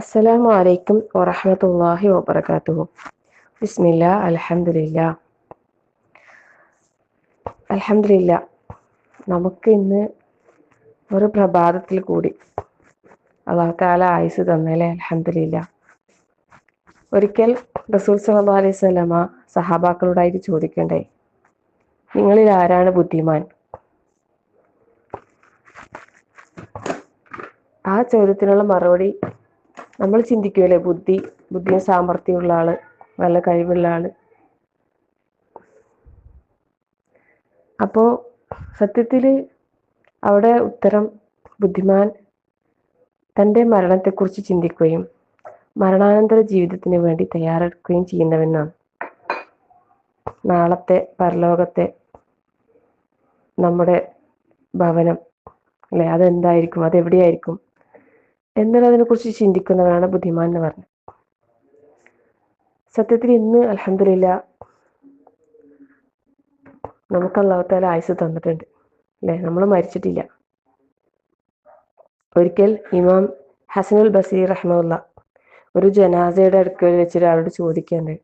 അസ്സലാമു അലൈക്കും വറഹ്മത്തുള്ളാഹി വബറകാതുഹു. ബിസ്മില്ല അലഹമില്ല അലഹമില്ല നമുക്ക് ഇന്ന് ഒരു പ്രഭാതത്തിൽ കൂടി അള്ളാഹു താല ആയുസ് തന്നല്ലേ അലഹമില്ല ഒരിക്കൽ റസൂൽ സലഹ് അലൈഹി വസല്ലമ സഹാബാക്കളോടായിട്ട് ചോദിക്കണ്ടേ? നിങ്ങളിൽ ആരാണ് ബുദ്ധിമാൻ? ആ ചോദ്യത്തിനുള്ള മറുപടി നമ്മൾ ചിന്തിക്കുമല്ലേ ബുദ്ധി ബുദ്ധിയും സാമർഥ്യമുള്ള ആൾ നല്ല കഴിവുള്ള ആൾ. അപ്പോ സത്യത്തിൽ അവിടെ ഉത്തരം ബുദ്ധിമാൻ തന്റെ മരണത്തെക്കുറിച്ച് ചിന്തിക്കുകയും മരണാനന്തര ജീവിതത്തിന് വേണ്ടി തയ്യാറെടുക്കുകയും ചെയ്യുന്നവനാണ്. നാളത്തെ പരലോകത്തെ നമ്മുടെ ഭവനം അല്ലെ? അതെന്തായിരിക്കും? അതെവിടെയായിരിക്കും? എന്നുള്ളതിനെ കുറിച്ച് ചിന്തിക്കുന്നവരാണ് ബുദ്ധിമാൻ എന്ന് പറഞ്ഞത്. സത്യത്തിൽ ഇന്ന് അലഹമില്ല നമുക്ക് അള്ളാഹത്താല ആയുസ് തന്നിട്ടുണ്ട് അല്ലെ? നമ്മൾ മരിച്ചിട്ടില്ല. ഒരിക്കൽ ഇമാം ഹസനുൽ ബസീർ റഹ്മുള്ള ഒരു ജനാസയുടെ അടുക്കൽ വെച്ചിട്ട് ആളോട് ചോദിക്കേണ്ടത്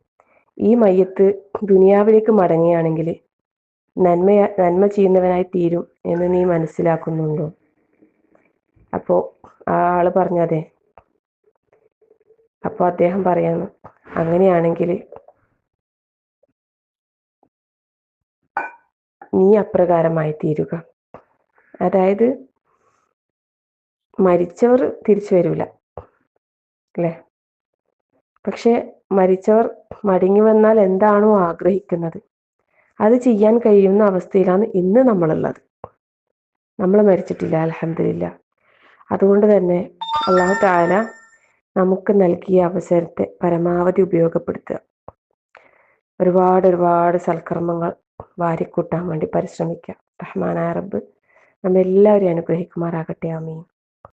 ഈ മയ്യത്ത് ദുനിയാവിലേക്ക് മടങ്ങുകയാണെങ്കിൽ നന്മ നന്മ ചെയ്യുന്നവനായി തീരും എന്ന് നീ മനസ്സിലാക്കുന്നുണ്ടോ? ആൾ പറഞ്ഞതേ അപ്പൊ അദ്ദേഹം പറയാണ് അങ്ങനെയാണെങ്കിൽ നീ അപ്രകാരമായി തീരുക. അതായത് മരിച്ചവർ തിരിച്ചു വരില്ല അല്ലേ? പക്ഷെ മരിച്ചവർ മടങ്ങി വന്നാൽ എന്താണോ ആഗ്രഹിക്കുന്നത്? അത് ചെയ്യാൻ കഴിയുന്ന അവസ്ഥയിലാണ് ഇന്ന് നമ്മളുള്ളത്. നമ്മൾ മരിച്ചിട്ടില്ല അലഹമില്ല അതുകൊണ്ട് തന്നെ അള്ളാഹു താല നമുക്ക് നൽകിയ അവസരത്തെ പരമാവധി ഉപയോഗപ്പെടുത്തുക. ഒരുപാട് ഒരുപാട് സൽക്കർമ്മങ്ങൾ വാരിക്കൂട്ടാൻ വേണ്ടി പരിശ്രമിക്കുക. റഹ്മാനായ റബ്ബ് നമ്മെല്ലാവരെയും അനുഗ്രഹിക്കുമാറാകട്ടെ. ആമീൻ.